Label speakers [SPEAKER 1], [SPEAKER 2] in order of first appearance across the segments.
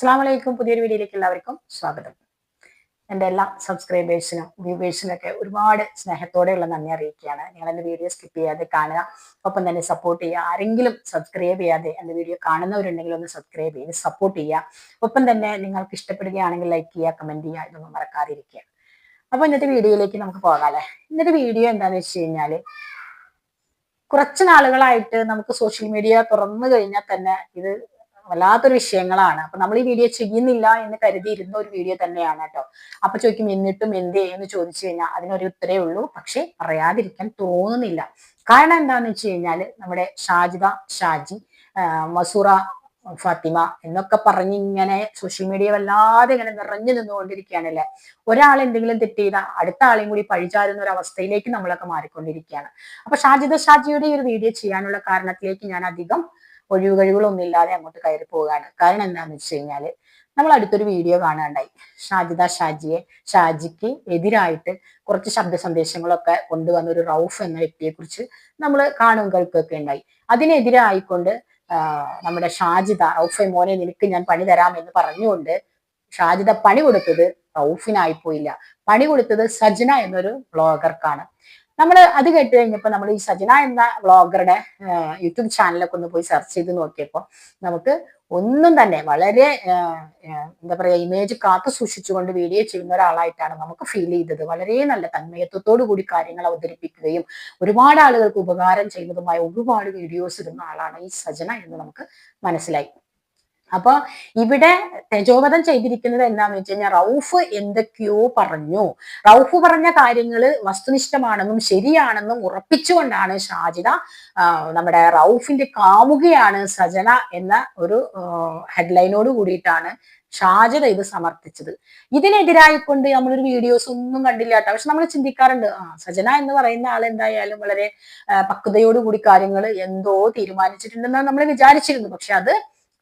[SPEAKER 1] അസ്സാം വലൈക്കും പുതിയൊരു വീഡിയോയിലേക്ക് എല്ലാവർക്കും സ്വാഗതം. എന്റെ എല്ലാ സബ്സ്ക്രൈബേഴ്സിനും വ്യൂവേഴ്സിനും ഒക്കെ ഒരുപാട് സ്നേഹത്തോടെയുള്ള നന്ദി അറിയിക്കുകയാണ്. നിങ്ങൾ എന്റെ വീഡിയോ സ്കിപ്പ് ചെയ്യാതെ കാണുക ഒപ്പം തന്നെ സപ്പോർട്ട് ചെയ്യുക. ആരെങ്കിലും സബ്സ്ക്രൈബ് ചെയ്യാതെ എന്റെ വീഡിയോ കാണുന്നവരുണ്ടെങ്കിൽ ഒന്ന് സബ്സ്ക്രൈബ് ചെയ്ത് സപ്പോർട്ട് ചെയ്യുക. ഒപ്പം തന്നെ നിങ്ങൾക്ക് ഇഷ്ടപ്പെടുകയാണെങ്കിൽ ലൈക്ക് ചെയ്യുക കമന്റ് ചെയ്യുക ഇതൊന്നും മറക്കാതിരിക്കുക. അപ്പോൾ ഇന്നത്തെ വീഡിയോയിലേക്ക് നമുക്ക് പോകാമല്ലേ? ഇന്നത്തെ വീഡിയോ എന്താണെന്ന് വെച്ച് കഴിഞ്ഞാൽ കുറച്ച് നാളുകളായിട്ട് നമുക്ക് സോഷ്യൽ മീഡിയ തുറന്നു കഴിഞ്ഞാൽ തന്നെ ഇത് വല്ലാത്തൊരു വിഷയങ്ങളാണ്. അപ്പൊ നമ്മൾ ഈ വീഡിയോ ചെയ്യുന്നില്ല എന്ന് കരുതിയിരുന്ന ഒരു വീഡിയോ തന്നെയാണ് കേട്ടോ അപ്പൊ ചോദിക്കും എന്നിട്ടും എന്തേ? എന്ന് ചോദിച്ചു കഴിഞ്ഞാൽ അതിനൊരു ഉത്തരേ ഉള്ളൂ. പക്ഷെ പറയാതിരിക്കാൻ തോന്നുന്നില്ല. കാരണം എന്താന്ന് വെച്ച് കഴിഞ്ഞാൽ നമ്മുടെ ഷാജിദ ഷാജി മസൂറ ഫാത്തിമ എന്നൊക്കെ പറഞ്ഞ് ഇങ്ങനെ സോഷ്യൽ മീഡിയ വല്ലാതെ ഇങ്ങനെ നിറഞ്ഞു നിന്നുകൊണ്ടിരിക്കുകയാണല്ലേ? ഒരാൾ എന്തെങ്കിലും തെറ്റ് ചെയ്താൽ അടുത്ത ആളെയും കൂടി പഴിചാരുന്ന ഒരു അവസ്ഥയിലേക്ക് നമ്മളൊക്കെ മാറിക്കൊണ്ടിരിക്കുകയാണ്. അപ്പൊ ഷാജിദ ഷാജിയുടെ ഈ ഒരു വീഡിയോ ചെയ്യാനുള്ള കാരണത്തിലേക്ക് ഞാൻ അധികം ഒഴിവുകഴിവുകളൊന്നും ഇല്ലാതെ അങ്ങോട്ട് കയറി പോവുകയാണ് കാരണം എന്താണെന്ന് വെച്ച് കഴിഞ്ഞാൽ നമ്മൾ അടുത്തൊരു വീഡിയോ കാണാണ്ടായി. ഷാജിദ ഷാജിയെ ഷാജിക്ക് എതിരായിട്ട് കുറച്ച് ശബ്ദ സന്ദേശങ്ങളൊക്കെ കൊണ്ടുവന്ന ഒരു റൌഫ് എന്ന വ്യക്തിയെ കുറിച്ച് നമ്മൾ കാണും കേൾക്കുകയൊക്കെ ഉണ്ടായി. അതിനെതിരായിക്കൊണ്ട് നമ്മുടെ ഷാജിദ റൌഫെ മോനെ നിനക്ക് ഞാൻ പണി തരാം എന്ന് പറഞ്ഞുകൊണ്ട് ഷാജിദ പണി കൊടുത്തത് റൌഫിനായി പോയില്ല പണി കൊടുത്തത് സജ്ന എന്നൊരു ബ്ലോഗർക്കാണ്. നമ്മൾ അത് കേട്ട് കഴിഞ്ഞപ്പോൾ നമ്മൾ ഈ സജന എന്ന വ്ളോഗറുടെ യൂട്യൂബ് ചാനലൊക്കെ ഒന്ന് പോയി സെർച്ച് ചെയ്ത് നോക്കിയപ്പോൾ നമുക്ക് ഒന്നും തന്നെ വളരെ എന്താ പറയുക ഇമേജ് കാത്തു സൂക്ഷിച്ചുകൊണ്ട് വീഡിയോ ചെയ്യുന്ന ഒരാളായിട്ടാണ് നമുക്ക് ഫീൽ ചെയ്തത്. വളരെ നല്ല തന്മയത്വത്തോടു കൂടി കാര്യങ്ങൾ അവതരിപ്പിക്കുകയും ഒരുപാട് ആളുകൾക്ക് ഉപകാരം ചെയ്യുന്നതുമായ ഒരുപാട് വീഡിയോസ് ഇടുന്ന ആളാണ് ഈ സജന എന്ന് നമുക്ക് മനസ്സിലായി. അപ്പൊ ഇവിടെ തേജോവധം ചെയ്തിരിക്കുന്നത് എന്താന്ന് വെച്ച് കഴിഞ്ഞാൽ റൌഫ് എന്തൊക്കെയോ പറഞ്ഞു. റൌഫ് പറഞ്ഞ കാര്യങ്ങൾ വസ്തുനിഷ്ഠമാണെന്നും ശരിയാണെന്നും ഉറപ്പിച്ചുകൊണ്ടാണ് ഷാജിദ നമ്മുടെ റൌഫിന്റെ കാമുകയാണ് സജന എന്ന ഒരു ഹെഡ്ലൈനോട് കൂടിയിട്ടാണ് ഷാജിദ ഇത് സമർത്ഥിച്ചത്. ഇതിനെതിരായിക്കൊണ്ട് നമ്മളൊരു വീഡിയോസ് ഒന്നും കണ്ടില്ല കേട്ടോ. പക്ഷെ നമ്മൾ ചിന്തിക്കാറുണ്ട് ആ സജന എന്ന് പറയുന്ന ആൾ എന്തായാലും വളരെ പക്വതയോടുകൂടി കാര്യങ്ങൾ എന്തോ തീരുമാനിച്ചിട്ടുണ്ടെന്നാണ് നമ്മൾ വിചാരിച്ചിരുന്നു. പക്ഷെ അത്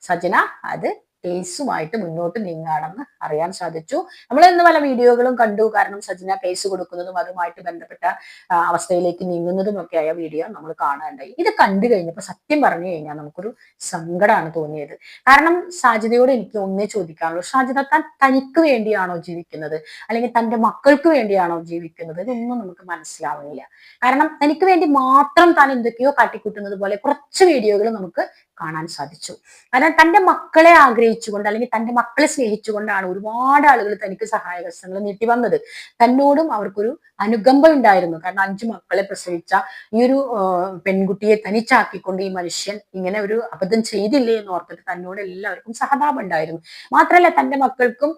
[SPEAKER 1] സജന അത് കേസുമായിട്ട് മുന്നോട്ട് നീങ്ങുകയാണെന്ന് അറിയാൻ സാധിച്ചു. നമ്മൾ ഇന്ന് പല വീഡിയോകളും കണ്ടു. കാരണം സജന കേസ് കൊടുക്കുന്നതും അതുമായിട്ട് ബന്ധപ്പെട്ട അവസ്ഥയിലേക്ക് നീങ്ങുന്നതും ഒക്കെ ആയ വീഡിയോ നമ്മൾ കാണാണ്ടായി. ഇത് കണ്ടു കഴിഞ്ഞപ്പോൾ സത്യം പറഞ്ഞു കഴിഞ്ഞാൽ നമുക്കൊരു സങ്കടമാണ് തോന്നിയത്. കാരണം സാജിതയോട് എനിക്ക് ഒന്നേ ചോദിക്കാനുള്ളൂ. സാജിത താൻ തനിക്ക് വേണ്ടിയാണോ ജീവിക്കുന്നത്? അല്ലെങ്കിൽ തന്റെ മക്കൾക്ക് വേണ്ടിയാണോ ജീവിക്കുന്നത്? ഇതൊന്നും നമുക്ക് മനസ്സിലാവുന്നില്ല. കാരണം തനിക്ക് വേണ്ടി മാത്രം താൻ എന്തൊക്കെയോ കാട്ടിക്കൂട്ടുന്നത് പോലെ കുറച്ച് വീഡിയോകൾ നമുക്ക് കാണാൻ സാധിച്ചു. കാരണം തന്റെ മക്കളെ ആഗ്രഹിച്ചുകൊണ്ട് അല്ലെങ്കിൽ തന്റെ മക്കളെ സ്നേഹിച്ചുകൊണ്ടാണ് ഒരുപാട് ആളുകൾ തനിക്ക് സഹായകസ്തങ്ങൾ നീട്ടി വന്നത്. തന്നോടും അവർക്കൊരു അനുകമ്പ ഉണ്ടായിരുന്നു. കാരണം അഞ്ചു മക്കളെ പ്രസവിച്ച ഈ ഒരു പെൺകുട്ടിയെ തനിച്ചാക്കിക്കൊണ്ട് ഈ മനുഷ്യൻ ഇങ്ങനെ ഒരു അബദ്ധം ചെയ്തില്ലേ എന്ന് ഓർത്തിട്ട് തന്നോട് എല്ലാവർക്കും സഹതാപം ഉണ്ടായിരുന്നു. മാത്രമല്ല തന്റെ മക്കൾക്കും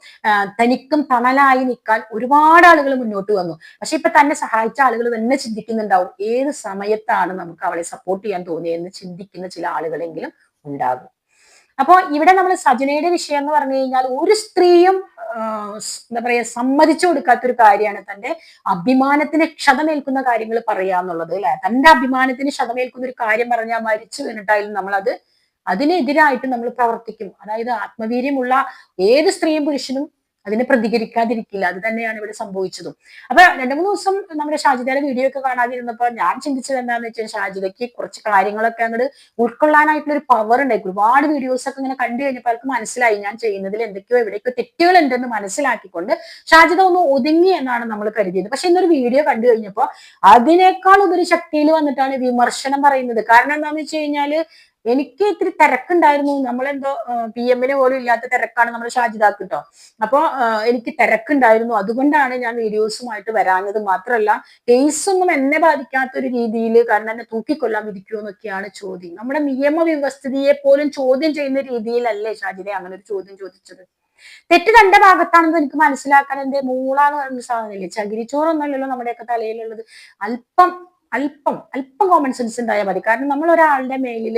[SPEAKER 1] തനിക്കും തണലായി നിൽക്കാൻ ഒരുപാട് ആളുകൾ മുന്നോട്ട് വന്നു. പക്ഷെ ഇപ്പൊ തന്നെ സഹായിച്ച ആളുകൾ തന്നെ ചിന്തിക്കുന്നുണ്ടാവും ഏത് സമയത്താണ് നമുക്ക് അവളെ സപ്പോർട്ട് ചെയ്യാൻ തോന്നിയെന്ന് ചിന്തിക്കുന്ന ചില ആളുകളെങ്കിലും ഉണ്ടാകും. അപ്പോൾ ഇവിടെ നമ്മൾ സജനയുടെ വിഷയം എന്ന് പറഞ്ഞു കഴിഞ്ഞാൽ ഒരു സ്ത്രീയും എന്താ പറയാ സമ്മതിച്ചു കൊടുക്കാത്തൊരു കാര്യമാണ് തന്റെ അഭിമാനത്തിന് ക്ഷതമേൽക്കുന്ന കാര്യങ്ങൾ പറയുക എന്നുള്ളത് അല്ലെ? തന്റെ അഭിമാനത്തിന് ക്ഷതമേൽക്കുന്ന ഒരു കാര്യം പറഞ്ഞാൽ മരിച്ചു വീണിട്ടായാലും നമ്മൾ അത് അതിനെതിരായിട്ട് നമ്മൾ പ്രവർത്തിക്കും. അതായത് ആത്മവീര്യമുള്ള ഏത് സ്ത്രീയും പുരുഷനും അതിനെ പ്രതികരിക്കാതിരിക്കില്ല. അത് തന്നെയാണ് ഇവിടെ സംഭവിച്ചതും. അപ്പൊ രണ്ടു മൂന്ന് ദിവസം നമ്മുടെ ഷാജിദയുടെ വീഡിയോ ഒക്കെ കാണാതിരുന്നപ്പോ ഞാൻ ചിന്തിച്ചത് എന്താന്ന് വെച്ചാൽ ഷാജിദയ്ക്ക് കുറച്ച് കാര്യങ്ങളൊക്കെ അങ്ങോട്ട് ഉൾക്കൊള്ളാനായിട്ടുള്ള ഒരു പവർ ഉണ്ടായി. ഒരുപാട് വീഡിയോസ് ഒക്കെ ഇങ്ങനെ കണ്ടു കഴിഞ്ഞപ്പോൾ അവർക്ക് മനസ്സിലായി ഞാൻ ചെയ്യുന്നതിൽ എന്തൊക്കെയോ എവിടെയൊക്കെ തെറ്റുകൾ ഉണ്ടെന്ന് മനസ്സിലാക്കിക്കൊണ്ട് ഷാജിദ ഒന്ന് ഒതുങ്ങി എന്നാണ് നമ്മൾ കരുതിയത്. പക്ഷെ ഇന്നൊരു വീഡിയോ കണ്ടു കഴിഞ്ഞപ്പോൾ അതിനേക്കാൾ ഉപരി ശക്തിയിൽ വന്നിട്ടാണ് വിമർശനം പറയുന്നത്. കാരണം എന്താണെന്ന് വെച്ച് കഴിഞ്ഞാൽ എനിക്ക് ഇത്തിരി തിരക്കുണ്ടായിരുന്നു. നമ്മളെന്തോ പി എമ്മിന് പോലും ഇല്ലാത്ത തിരക്കാണ് നമ്മൾ ഷാജിദാക്ക് കേട്ടോ അപ്പൊ എനിക്ക് തിരക്കുണ്ടായിരുന്നു. അതുകൊണ്ടാണ് ഞാൻ വീഡിയോസുമായിട്ട് വരാഞ്ഞത്. മാത്രമല്ല കേസൊന്നും എന്നെ ബാധിക്കാത്ത ഒരു രീതിയിൽ കാരണം എന്നെ തൂക്കിക്കൊല്ലാൻ വിധിക്കുമോ എന്നൊക്കെയാണ് ചോദ്യം. നമ്മുടെ നിയമ നിയമവ്യവസ്ഥിതിയെ പോലും ചോദ്യം ചെയ്യുന്ന രീതിയിലല്ലേ ഷാജിനെ അങ്ങനെ ഒരു ചോദ്യം ചോദിച്ചത്? തെറ്റ് തന്റെ ഭാഗത്താണെന്ന് എനിക്ക് മനസ്സിലാക്കാൻ എന്റെ മൂളാന്ന് പറയുന്ന സാധനമില്ലേ? ചകിരിച്ചോറൊന്നല്ലല്ലോ നമ്മുടെയൊക്കെ തലയിലുള്ളത്. അല്പം അല്പം അല്പം കോമൺ സെൻസ് ഉണ്ടായാൽ മതി. കാരണം നമ്മൾ ഒരാളുടെ മേലിൽ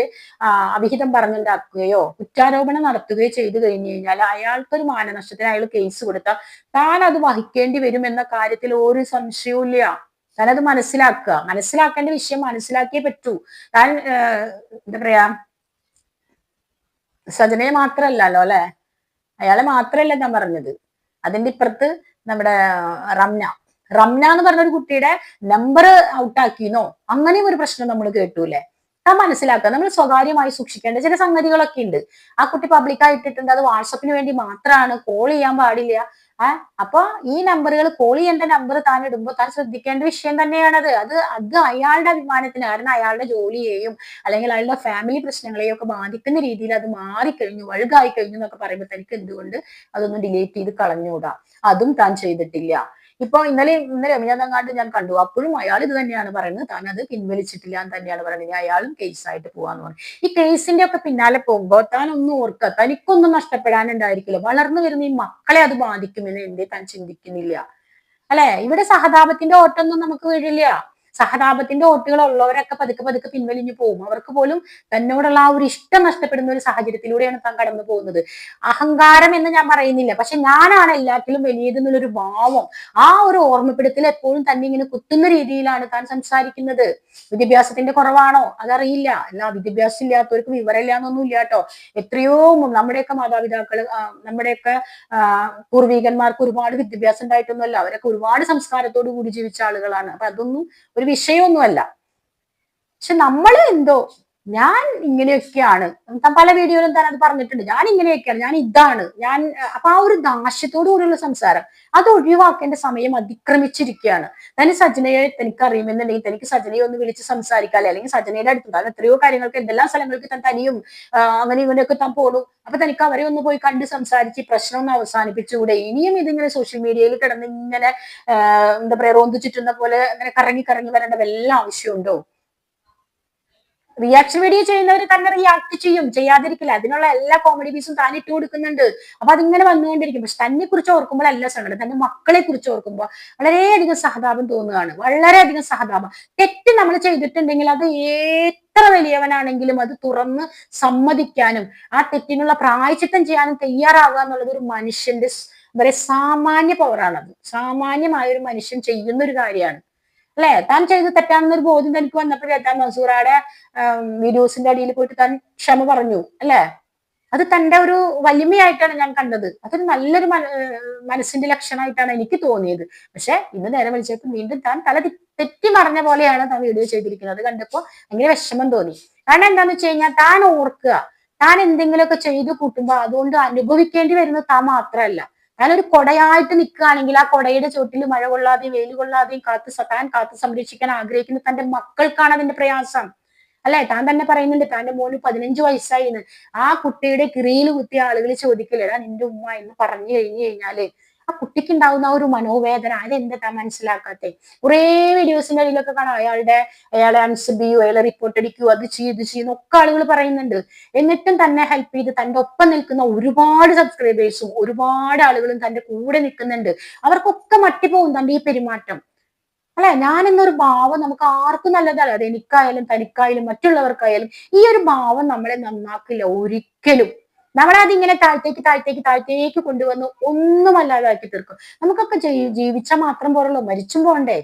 [SPEAKER 1] അവിഹിതം പറഞ്ഞുണ്ടാക്കുകയോ കുറ്റാരോപണം നടത്തുകയോ ചെയ്തു കഴിഞ്ഞു കഴിഞ്ഞാൽ അയാൾക്ക് ഒരു മാനനഷ്ടത്തിന് അയാൾ കേസ് കൊടുത്താൽ താൻ അത് വഹിക്കേണ്ടി വരും എന്ന കാര്യത്തിൽ ഒരു സംശയവും ഇല്ല. താൻ അത് മനസ്സിലാക്കുക. മനസ്സിലാക്കേണ്ട വിഷയം മനസ്സിലാക്കിയേ പറ്റൂ. താൻ എന്താ പറയാ സജനയെ മാത്രല്ലല്ലോ അല്ലെ? അയാളെ മാത്രല്ല ഞാൻ പറഞ്ഞത്. അതിന്റെ ഇപ്പുറത്ത് നമ്മുടെ റംന. റംന എന്ന് പറഞ്ഞ ഒരു കുട്ടിയുടെ നമ്പർ ഔട്ടാക്കിന്നോ അങ്ങനെയും ഒരു പ്രശ്നം നമ്മൾ കേട്ടൂലേ ആ മനസ്സിലാക്കുക. നമ്മൾ സ്വകാര്യമായി സൂക്ഷിക്കേണ്ട ചില സംഗതികളൊക്കെ ഉണ്ട്. ആ കുട്ടി പബ്ലിക്കായി ഇട്ടിട്ടുണ്ട്. അത് വാട്സപ്പിന് വേണ്ടി മാത്രമാണ് കോൾ ചെയ്യാൻ പാടില്ല. ആ അപ്പൊ ഈ നമ്പറുകൾ കോൾ ചെയ്യേണ്ട നമ്പർ താൻ ഇടുമ്പോൾ താൻ ശ്രദ്ധിക്കേണ്ട വിഷയം തന്നെയാണത്. അത് അത് അയാളുടെ അഭിമാനത്തിന് കാരണം അയാളുടെ ജോലിയെയും അല്ലെങ്കിൽ അയാളുടെ ഫാമിലി പ്രശ്നങ്ങളെയും ഒക്കെ ബാധിക്കുന്ന രീതിയിൽ അത് മാറിക്കഴിഞ്ഞു വഴുകായി കഴിഞ്ഞു എന്നൊക്കെ പറയുമ്പോൾ തനിക്ക് എന്തുകൊണ്ട് അതൊന്ന് ഡിലീറ്റ് ചെയ്ത് കളഞ്ഞുകൂടാ? അതും താൻ ചെയ്തിട്ടില്ല. ഇപ്പൊ ഇന്നലെ ഇന്നലെ മിനിഞ്ഞാന്നങ്ങാണ്ട് ഞാൻ കണ്ടു. അപ്പോഴും അയാൾ ഇത് തന്നെയാണ് പറയുന്നത്. താൻ അത് പിൻവലിച്ചിട്ടില്ല എന്ന് തന്നെയാണ് പറയുന്നത്. ഇനി അയാളും കേസായിട്ട് പോവാന്ന് പറഞ്ഞു. ഈ കേസിന്റെ ഒക്കെ പിന്നാലെ പോകുമ്പോൾ താൻ ഒന്നും ഓർക്ക. തനിക്കൊന്നും നഷ്ടപ്പെടാനുണ്ടായിരിക്കില്ല. വളർന്നു വരുന്ന ഈ മക്കളെ അത് ബാധിക്കുമെന്ന് എന്തേ താൻ ചിന്തിക്കുന്നില്ല. അല്ലെ? ഇവിടെ സഹതാപത്തിന്റെ ഓട്ടൊന്നും നമുക്ക് വീഴില്ല സഹതാപത്തിന്റെ ഓട്ടുകൾ ഉള്ളവരൊക്കെ പതുക്കെ പതുക്കെ പിൻവലിഞ്ഞു പോകും. അവർക്ക് പോലും തന്നോടുള്ള ആ ഒരു ഇഷ്ടം നഷ്ടപ്പെടുന്ന ഒരു സാഹചര്യത്തിലൂടെയാണ് താൻ കടന്നു പോകുന്നത്. അഹങ്കാരം എന്ന് ഞാൻ പറയുന്നില്ല. പക്ഷെ ഞാനാണ് എല്ലാത്തിലും വലിയത് എന്നുള്ളൊരു ഭാവം ആ ഒരു ഓർമ്മപ്പെടുത്തൽ എപ്പോഴും തന്നെ ഇങ്ങനെ കുത്തുന്ന രീതിയിലാണ് താൻ സംസാരിക്കുന്നത്. വിദ്യാഭ്യാസത്തിന്റെ കുറവാണോ? അതറിയില്ല. എല്ലാ വിദ്യാഭ്യാസം ഇല്ലാത്തവർക്ക് വിവരമില്ല എന്നൊന്നും ഇല്ല കേട്ടോ. എത്രയോ നമ്മുടെയൊക്കെ മാതാപിതാക്കൾ നമ്മുടെയൊക്കെ പൂർവികന്മാർക്ക് ഒരുപാട് വിദ്യാഭ്യാസം ഉണ്ടായിട്ടൊന്നുമല്ല. അവരൊക്കെ ഒരുപാട് സംസ്കാരത്തോടു കൂടി ജീവിച്ച ആളുകളാണ്. അപ്പൊ അതൊന്നും ഒരു വിഷയമൊന്നുമല്ല. പക്ഷെ നമ്മൾ എന്തോ ഞാൻ ഇങ്ങനെയൊക്കെയാണ്. പല വീഡിയോയിലും താൻ അത് പറഞ്ഞിട്ടുണ്ട്. ഞാൻ ഇങ്ങനെയൊക്കെയാണ്. ഞാൻ ഇതാണ്. ഞാൻ അപ്പൊ ആ ഒരു ദാസ്യത്തോടു കൂടിയുള്ള സംസാരം അത് ഒഴിവാക്കേണ്ട സമയം അതിക്രമിച്ചിരിക്കുകയാണ്. തന്നെ സജനയെ തനിക്ക് അറിയുമെന്നുണ്ടെങ്കിൽ തനിക്ക് സജനയെ ഒന്ന് വിളിച്ച് സംസാരിക്കാല്ലേ? അല്ലെങ്കിൽ സജനയുടെ അടുത്ത് താൻ എത്രയോ കാര്യങ്ങൾക്ക് എന്തെല്ലാം സ്ഥലങ്ങൾക്ക് താൻ തനിയും അങ്ങനെ ഇങ്ങനെയൊക്കെ താൻ പോണു. അപ്പൊ തനിക്ക് അവരെ ഒന്ന് പോയി കണ്ട് സംസാരിച്ച് പ്രശ്നം ഒന്ന് അവസാനിപ്പിച്ചുകൂടെ. ഇനിയും ഇതിങ്ങനെ സോഷ്യൽ മീഡിയയിൽ കിടന്ന് ഇങ്ങനെ എന്താ പറയാ റോന്തു ചുറ്റുന്ന പോലെ അങ്ങനെ കറങ്ങി കറങ്ങി വരേണ്ട വല്ല ആവശ്യമുണ്ടോ? റിയാക്ഷൻ വീഡിയോ ചെയ്യുന്നവർ തന്നെ റിയാക്ട് ചെയ്യും. ചെയ്യാതിരിക്കില്ല. അതിനുള്ള എല്ലാ കോമഡി പീസും താൻ ഇട്ട് കൊടുക്കുന്നുണ്ട്. അപ്പൊ അതിങ്ങനെ വന്നുകൊണ്ടിരിക്കും. പക്ഷെ തന്നെ കുറിച്ച് ഓർക്കുമ്പോൾ അല്ല സങ്കടം. തന്റെ മക്കളെ കുറിച്ച് ഓർക്കുമ്പോൾ വളരെയധികം സഹതാപം തോന്നുകയാണ്. വളരെയധികം സഹതാപം. തെറ്റ് നമ്മൾ ചെയ്തിട്ടുണ്ടെങ്കിൽ അത് എത്ര വലിയവനാണെങ്കിലും അത് തുറന്ന് സമ്മതിക്കാനും ആ തെറ്റിനുള്ള പ്രായച്ചിത്തം ചെയ്യാനും തയ്യാറാവുക എന്നുള്ളത് ഒരു മനുഷ്യന്റെ വളരെ സാമാന്യ പവറാണത് സാമാന്യമായ ഒരു മനുഷ്യൻ ചെയ്യുന്ന ഒരു കാര്യമാണ്. അല്ലെ? താൻ ചെയ്ത് തെറ്റാണെന്നൊരു ബോധ്യം തനിക്ക് വന്നപ്പോഴേ താൻ മസൂറയുടെ വീഡിയോസിന്റെ അടിയിൽ പോയിട്ട് താൻ ക്ഷമ പറഞ്ഞു അല്ലെ? അത് തന്റെ ഒരു വലിമയായിട്ടാണ് ഞാൻ കണ്ടത്. അതൊരു നല്ലൊരു മനസ്സിന്റെ ലക്ഷണമായിട്ടാണ് എനിക്ക് തോന്നിയത്. പക്ഷെ ഇന്ന് നേരെ വിളിച്ചപ്പോൾ വീണ്ടും താൻ തല തെറ്റി മറിഞ്ഞ പോലെയാണ് താൻ വീഡിയോ ചെയ്തിരിക്കുന്നത്. അത് കണ്ടപ്പോ ഭയങ്കര വിഷമം തോന്നി. കാരണം എന്താന്ന് വെച്ച് കഴിഞ്ഞാൽ താൻ ഓർക്കുക താൻ എന്തെങ്കിലുമൊക്കെ ചെയ്തു കൂട്ടുമ്പോൾ അതുകൊണ്ട് അനുഭവിക്കേണ്ടി വരുന്നത് താൻ മാത്രമല്ല. ഞാനൊരു കൊടയായിട്ട് നിൽക്കുകയാണെങ്കിൽ ആ കൊടയുടെ ചുവട്ടിൽ മഴ കൊള്ളാതെയും വെയിൽ കൊള്ളാതെയും കാത്ത് താൻ കാത്ത് സംരക്ഷിക്കാൻ ആഗ്രഹിക്കുന്ന തന്റെ മക്കൾക്കാണ് അതിന്റെ പ്രയാസം. അല്ലെ? താൻ തന്നെ പറയുന്നുണ്ട് താന്റെ മോന് പതിനഞ്ച് വയസ്സായിന്ന്. ആ കുട്ടിയുടെ കിറിയിൽ കുത്തിയ ആളുകൾ ചോദിക്കില്ലടാ നിന്റെ ഉമ്മ എന്ന് പറഞ്ഞു കഴിഞ്ഞു കഴിഞ്ഞാൽ ആ കുട്ടിക്ക് ഉണ്ടാവുന്ന ആ ഒരു മനോവേദന അതെന്താ മനസ്സിലാക്കാത്ത? കുറേ വീഡിയോസിന്റെ ഇടയിലൊക്കെ കാണാം. അയാളുടെ അയാളെ അൺസബ് ചെയ്യൂ അയാളെ റിപ്പോർട്ട് അടിക്കൂ അത് ചെയ്ത് ചെയ്യുന്നു ഒക്കെ ആളുകൾ പറയുന്നുണ്ട്. എന്നിട്ടും തന്നെ ഹെൽപ്പ് ചെയ്ത് തന്റെ ഒപ്പം നിൽക്കുന്ന ഒരുപാട് സബ്സ്ക്രൈബേഴ്സും ഒരുപാട് ആളുകളും തന്റെ കൂടെ നിൽക്കുന്നുണ്ട്. അവർക്കൊക്കെ മട്ടിപ്പോകും തന്റെ ഈ പെരുമാറ്റം. അല്ലെ? ഞാൻ എന്നൊരു ഭാവം നമുക്ക് ആർക്കും നല്ലതല്ല. അത് എനിക്കായാലും തനിക്കായാലും മറ്റുള്ളവർക്കായാലും ഈ ഒരു ഭാവം നമ്മളെ നന്നാക്കില്ല ഒരിക്കലും. നമ്മളതിങ്ങനെ താഴത്തേക്ക് താഴത്തേക്ക് താഴത്തേക്ക് കൊണ്ടുവന്ന് ഒന്നുമല്ലാതാക്കി തീർക്കും. നമുക്കൊക്കെ ജീവിച്ചാൽ മാത്രം പോരല്ലോ മരിച്ചും പോണ്ടേ.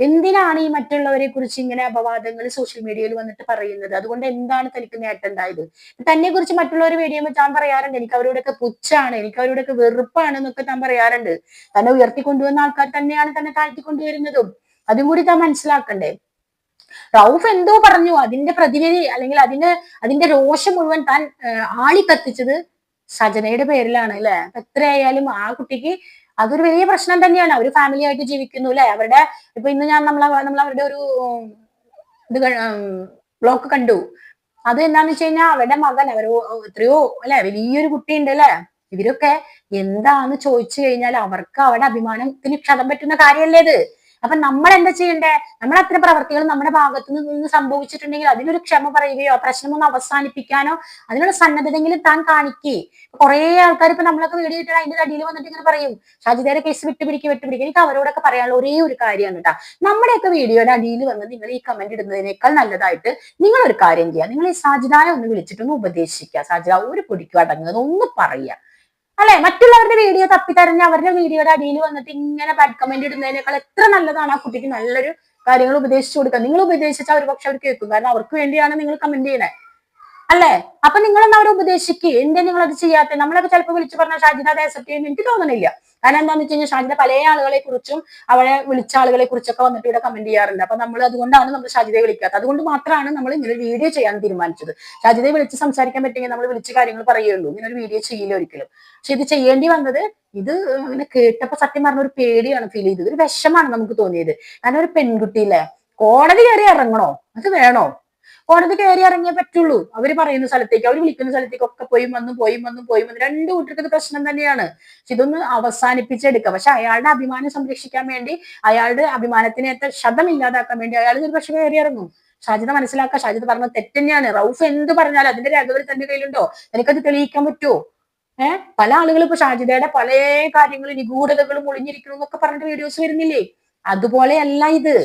[SPEAKER 1] എന്തിനാണ് ഈ മറ്റുള്ളവരെ കുറിച്ച് ഇങ്ങനെ അപവാദങ്ങൾ സോഷ്യൽ മീഡിയയിൽ വന്നിട്ട് പറയുന്നത്? അതുകൊണ്ട് എന്താണ് തനിക്ക് നേട്ടം ഉണ്ടായത്? തന്നെ കുറിച്ച് മറ്റുള്ളവർ വീഡിയോ താൻ പറയാറുണ്ട്. എനിക്ക് അവരോടൊക്കെ പുച്ഛാണ് എനിക്ക് അവരോടൊക്കെ വെറുപ്പാണ് എന്നൊക്കെ താൻ പറയാറുണ്ട്. തന്നെ ഉയർത്തിക്കൊണ്ടുവന്ന ആൾക്കാർ തന്നെയാണ് തന്നെ താഴ്ത്തിക്കൊണ്ടുവരുന്നതും. അതും കൂടി താൻ മനസ്സിലാക്കണ്ടേ? റൌഫ് എന്തോ പറഞ്ഞു. അതിന്റെ പ്രതിവിധി അല്ലെങ്കിൽ അതിന്റെ അതിന്റെ രോഷം മുഴുവൻ താൻ ഏഹ്, ആളി കത്തിച്ചത് സജനയുടെ പേരിലാണ് അല്ലെ? എത്രയായാലും ആ കുട്ടിക്ക് അതൊരു വലിയ പ്രശ്നം തന്നെയാണ്. അവർ ഫാമിലി ആയിട്ട് ജീവിക്കുന്നു അല്ലെ? അവരുടെ ഇപ്പൊ ഇന്ന് ഞാൻ നമ്മളെ നമ്മൾ അവരുടെ ഒരു ഇത് ബ്ലോക്ക് കണ്ടു. അത് എന്താന്ന് വെച്ച് കഴിഞ്ഞാൽ അവരുടെ മകൻ അവർ എത്രയോ അല്ലെ? വലിയൊരു കുട്ടിയുണ്ട് അല്ലെ? ഇവരൊക്കെ എന്താന്ന് ചോദിച്ചു കഴിഞ്ഞാൽ അവർക്ക് അവരുടെ അഭിമാനത്തിന് ക്ഷതം പറ്റുന്ന കാര്യമല്ലേ ഇത്? അപ്പൊ നമ്മൾ എന്താ ചെയ്യണ്ടേ? നമ്മൾ അത്ര പ്രവർത്തികൾ നമ്മുടെ ഭാഗത്ത് നിന്ന് സംഭവിച്ചിട്ടുണ്ടെങ്കിൽ അതിനൊരു ക്ഷമ പറയുകയോ പ്രശ്നമൊന്നും അവസാനിപ്പിക്കാനോ അതിനുള്ള സന്നദ്ധതെങ്കിലും താൻ കാണിക്കേ. കുറെ ആൾക്കാർ ഇപ്പൊ നമ്മളൊക്കെ വീട് കിട്ടുക അതിന്റെ അടിയിൽ വന്നിട്ട് ഇങ്ങനെ പറയും. ഷാജിദയുടെ കേസ് വിട്ടുപിടിക്കുക വിട്ടുപിടിക്കുക എനിക്ക് അവരോടൊക്കെ പറയാനുള്ള ഒരേ ഒരു കാര്യമാണ് കേട്ടോ. നമ്മുടെയൊക്കെ വീഡിയോയുടെ അടിയിൽ വന്ന് നിങ്ങൾ ഈ കമന്റ് ഇടുന്നതിനേക്കാൾ നല്ലതായിട്ട് നിങ്ങൾ ഒരു കാര്യം ചെയ്യുക നിങ്ങൾ ഈ സാജിദാനെ ഒന്ന് വിളിച്ചിട്ടൊന്ന് ഉപദേശിക്കുക. സാജിദ ഒരു പൊടിക്ക് അടങ്ങുന്നത് ഒന്ന് പറയുക അല്ലെ? മറ്റുള്ളവരുടെ വീഡിയോ തപ്പിത്തരഞ്ഞ് അവരുടെ വീഡിയോയുടെ അടിയിൽ വന്നിട്ട് ഇങ്ങനെ ബാഡ് കമന്റ് ഇടുന്നതിനേക്കാൾ എത്ര നല്ലതാണ് ആ കുട്ടിക്ക് നല്ലൊരു കാര്യങ്ങൾ ഉപദേശിച്ചു കൊടുക്കുക. നിങ്ങൾ ഉപദേശിച്ചാൽ ഒരു പക്ഷെ അവർ കേൾക്കും. കാരണം അവർക്ക് വേണ്ടിയാണ് നിങ്ങൾ കമന്റ് ചെയ്യണേ അല്ലേ? അപ്പൊ നിങ്ങളൊന്ന് അവരെ ഉപദേശിക്കുക എന്തേ നിങ്ങൾ അത് ചെയ്യാത്ത? നമ്മളൊക്കെ ചിലപ്പോൾ വിളിച്ചു പറഞ്ഞ ഷാജിദ് അത് അക്സെപ്റ്റ് ചെയ്യുന്നു എനിക്ക് തോന്നുന്നില്ല കാരണം എന്താണെന്ന് വെച്ച് കഴിഞ്ഞാൽ ഷാജിദ പല ആളുകളെ കുറിച്ചും അവളെ വിളിച്ച ആളുകളെ കുറിച്ചൊക്കെ വന്നിട്ട് ഇവിടെ കമന്റ് ചെയ്യാറുണ്ട്. അപ്പൊ നമ്മൾ അതുകൊണ്ടാണ് നമ്മൾ ഷാജിതയെ വിളിക്കാത്തത്. അതുകൊണ്ട് മാത്രമാണ് നമ്മൾ ഇങ്ങനെ വീഡിയോ ചെയ്യാൻ തീരുമാനിച്ചത്. ഷാജിതയെ വിളിച്ച് സംസാരിക്കാൻ പറ്റുമെങ്കിൽ നമ്മൾ വിളിച്ച് കാര്യങ്ങൾ പറയുള്ളൂ. ഇങ്ങനെ ഒരു വീഡിയോ ചെയ്യില്ല ഒരിക്കലും. പക്ഷെ ഇത് ചെയ്യേണ്ടി വന്നത് ഇത് ഇങ്ങനെ കേട്ടപ്പോ സത്യം പറഞ്ഞ ഒരു പേടിയാണ് ഫീൽ ചെയ്തത്. ഒരു വിഷമാണ് നമുക്ക് തോന്നിയത്. കാരണം ഒരു പെൺകുട്ടിയില്ലേ കോടതി കയറി ഇറങ്ങണോ? അത് വേണോ? കോടതി കയറി ഇറങ്ങിയേ പറ്റുള്ളൂ. അവർ പറയുന്ന സ്ഥലത്തേക്ക് അവർ വിളിക്കുന്ന സ്ഥലത്തേക്ക് ഒക്കെ പോയി വന്നു പോയി വന്നു പോയി വന്നു. രണ്ട് കൂട്ടർക്ക് പ്രശ്നം തന്നെയാണ്. പക്ഷെ ഇതൊന്ന് അവസാനിപ്പിച്ചെടുക്കാം. പക്ഷെ അയാളുടെ അഭിമാനം സംരക്ഷിക്കാൻ വേണ്ടി അയാളുടെ അഭിമാനത്തിന് എത്ര ശതം ഇല്ലാതാക്കാൻ വേണ്ടി അയാൾ ഒരു പക്ഷെ കയറി ഇറങ്ങും. ഷാജിത മനസ്സിലാക്കുക ഷാജിത പറഞ്ഞ തെറ്റന്നെയാണ് റൌഫ് എന്ത് പറഞ്ഞാലും അതിന്റെ രേഖകൾ തന്റെ കയ്യിലുണ്ടോ? എനിക്കത് തെളിയിക്കാൻ പറ്റുമോ? ഏഹ് പല ആളുകളും ഇപ്പൊ ഷാജിതയുടെ പല കാര്യങ്ങളും നിഗൂഢതകളും ഒളിഞ്ഞിരിക്കുന്നു എന്നൊക്കെ പറഞ്ഞിട്ട് വീഡിയോസ് വരുന്നില്ലേ? അതുപോലെയല്ല ഇത്.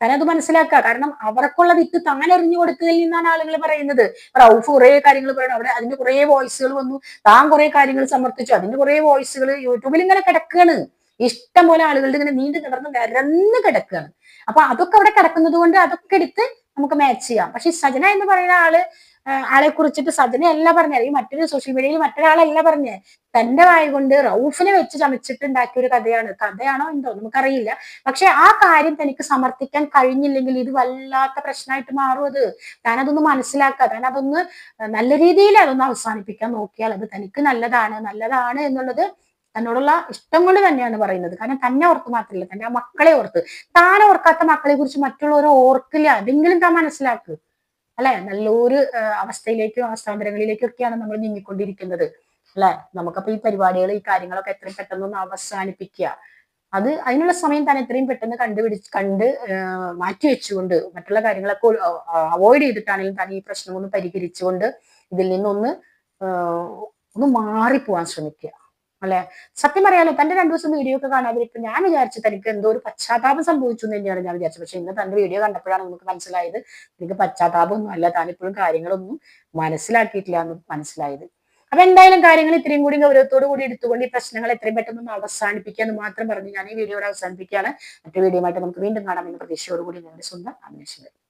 [SPEAKER 1] താൻ അത് മനസ്സിലാക്കുക. കാരണം അവർക്കുള്ള വിത്ത് താൻ എറിഞ്ഞു കൊടുത്തതിൽ നിന്നാണ് ആളുകൾ പറയുന്നത്. റൌഫ് കുറെ കാര്യങ്ങൾ പറയണം അവിടെ അതിന്റെ കുറെ വോയിസുകൾ വന്നു. താൻ കുറെ കാര്യങ്ങൾ സമർത്ഥിച്ചു. അതിന്റെ കുറെ വോയിസുകൾ യൂട്യൂബിൽ ഇങ്ങനെ കിടക്കുകയാണ് ഇഷ്ടം പോലെ ആളുകളുടെ ഇങ്ങനെ നീണ്ടു കിടന്ന് നിരന്ന് കിടക്കുകയാണ് അപ്പൊ അതൊക്കെ അവിടെ കിടക്കുന്നത് കൊണ്ട് അതൊക്കെ എടുത്ത് നമുക്ക് മാച്ച് ചെയ്യാം. പക്ഷെ സജന എന്ന് പറയുന്ന ആൾ ആളെ കുറിച്ചിട്ട് സജന അല്ല പറഞ്ഞ അല്ലെങ്കിൽ മറ്റൊരു സോഷ്യൽ മീഡിയയിൽ മറ്റൊരാളല്ല പറഞ്ഞ തന്റെ വായ കൊണ്ട് റൌഫിനെ വെച്ച് ചമച്ചിട്ട് ഉണ്ടാക്കിയ ഒരു കഥയാണ്. കഥയാണോ എന്തോ നമുക്കറിയില്ല. പക്ഷെ ആ കാര്യം തനിക്ക് സമർത്ഥിക്കാൻ കഴിഞ്ഞില്ലെങ്കിൽ ഇത് വല്ലാത്ത പ്രശ്നമായിട്ട് മാറും അത്. താനതൊന്ന് മനസ്സിലാക്കുക താൻ അതൊന്ന് നല്ല രീതിയിൽ അതൊന്ന് അവസാനിപ്പിക്കാൻ നോക്കിയാൽ അത് തനിക്ക് നല്ലതാണ്. നല്ലതാണ് എന്നുള്ളത് തന്നോടുള്ള ഇഷ്ടം കൊണ്ട് തന്നെയാണ് പറയുന്നത്. കാരണം തന്നെ ഓർത്ത് മാത്രമല്ല തന്റെ ആ മക്കളെ ഓർത്ത്. താൻ ഓർക്കാത്ത മക്കളെ കുറിച്ച് മറ്റുള്ളവർ ഓർക്കില്ല. അതെങ്കിലും താൻ മനസ്സിലാക്കുക അല്ലെ? നല്ലൊരു അവസ്ഥയിലേക്കും അവസ്ഥാന്തരങ്ങളിലേക്കൊക്കെയാണ് നമ്മൾ നീങ്ങിക്കൊണ്ടിരിക്കുന്നത്. അല്ലെ? നമുക്കപ്പോ ഈ പരിപാടികൾ ഈ കാര്യങ്ങളൊക്കെ എത്രയും പെട്ടെന്നൊന്ന് അവസാനിപ്പിക്കുക അത് അതിനുള്ള സമയം തന്നെ എത്രയും പെട്ടെന്ന് കണ്ടുപിടിച്ച് കണ്ട് മാറ്റി വെച്ചുകൊണ്ട് മറ്റുള്ള കാര്യങ്ങളൊക്കെ അവോയ്ഡ് ചെയ്തിട്ടാണെങ്കിലും താൻ ഈ പ്രശ്നം ഒന്ന് പരിഹരിച്ചുകൊണ്ട് ഇതിൽ നിന്നൊന്ന് ഒന്ന് മാറിപ്പോവാൻ ശ്രമിക്കുക അല്ലെ? സത്യം പറയാലോ തന്റെ രണ്ടു ദിവസം വീഡിയോ ഒക്കെ കാണാതിരിക്കും ഞാൻ വിചാരിച്ചു തനിക്ക് എന്തോ ഒരു പശ്ചാത്താപം സംഭവിച്ചു എന്ന് തന്നെയാണ് ഞാൻ വിചാരിച്ചത്. പക്ഷെ ഇന്ന് തന്റെ വീഡിയോ കണ്ടപ്പോഴാണ് നമുക്ക് മനസ്സിലായത് എനിക്ക് പശ്ചാത്താപമൊന്നും അല്ല താൻ ഇപ്പോഴും കാര്യങ്ങളൊന്നും മനസ്സിലാക്കിയിട്ടില്ല എന്ന് മനസ്സിലായത്. അപ്പൊ എന്തായാലും കാര്യങ്ങൾ ഇത്രയും കൂടി ഗൗരവത്തോടു കൂടി എടുത്തുകൊണ്ട് ഈ പ്രശ്നങ്ങൾ എത്രയും പെട്ടെന്ന് അവസാനിപ്പിക്കുക എന്ന് മാത്രം പറഞ്ഞ് ഞാൻ ഈ വീഡിയോയുടെ അവസാനിപ്പിക്കുകയാണ്. മറ്റു വീഡിയോ ആയിട്ട് നമുക്ക് വീണ്ടും കാണാം കാണാമെന്ന പ്രതീക്ഷയോടുകൂടി നിങ്ങളുടെ സ്വന്തം അഭിനേഷ്.